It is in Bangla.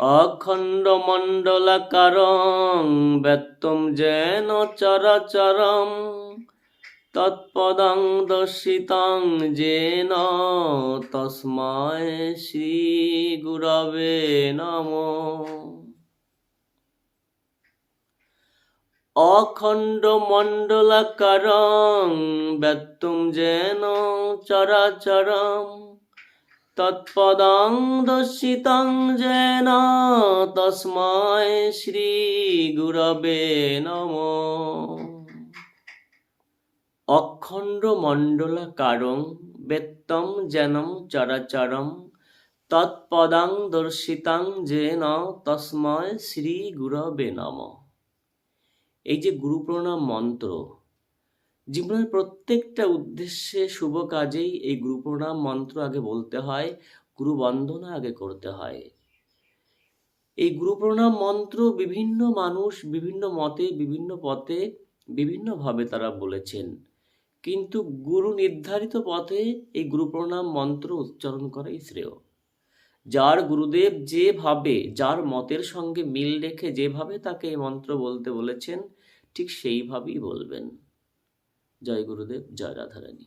অখণ্ড মণ্ডলাকারং ব্যক্তম যেন চরাচরম, তৎপদং দর্শিতং যেন তস্মায় শ্রী গুরবে নমঃ। অখণ্ড মণ্ডলাকারং ব্যক্তম যেন চরাচরম তৎপদং দর্শিতং যেন তস্মায় শ্রী গুরবে নম। অখণ্ড মণ্ডলাকারং ব্যক্তম যেনম চরাচরম তৎপদং দর্শিতাং যেন তস্ময় শ্রী গুরবে নমঃ। এই যে গুরু প্রণাম মন্ত্র জীবনের প্রত্যেকটা উদ্দেশ্যে শুভ কাজেই এই গুরু প্রণাম মন্ত্র আগে বলতে হয় গুরু বন্দনা আগে করতে হয়। এই গুরু প্রণাম মন্ত্র বিভিন্ন মানুষ বিভিন্ন মতে, বিভিন্ন পথে, বিভিন্নভাবে তারা বলেছেন। কিন্তু গুরু নির্ধারিত পথে এই গুরু প্রণাম মন্ত্র উচ্চারণ করাই শ্রেয়। যার গুরুদেব যেভাবে, যার মতের সঙ্গে মিল রেখে যেভাবে তাকে এই মন্ত্র বলতে বলেছেন, ঠিক সেইভাবেই বলবেন। জয় গুরুদেব জয় রাধারানী।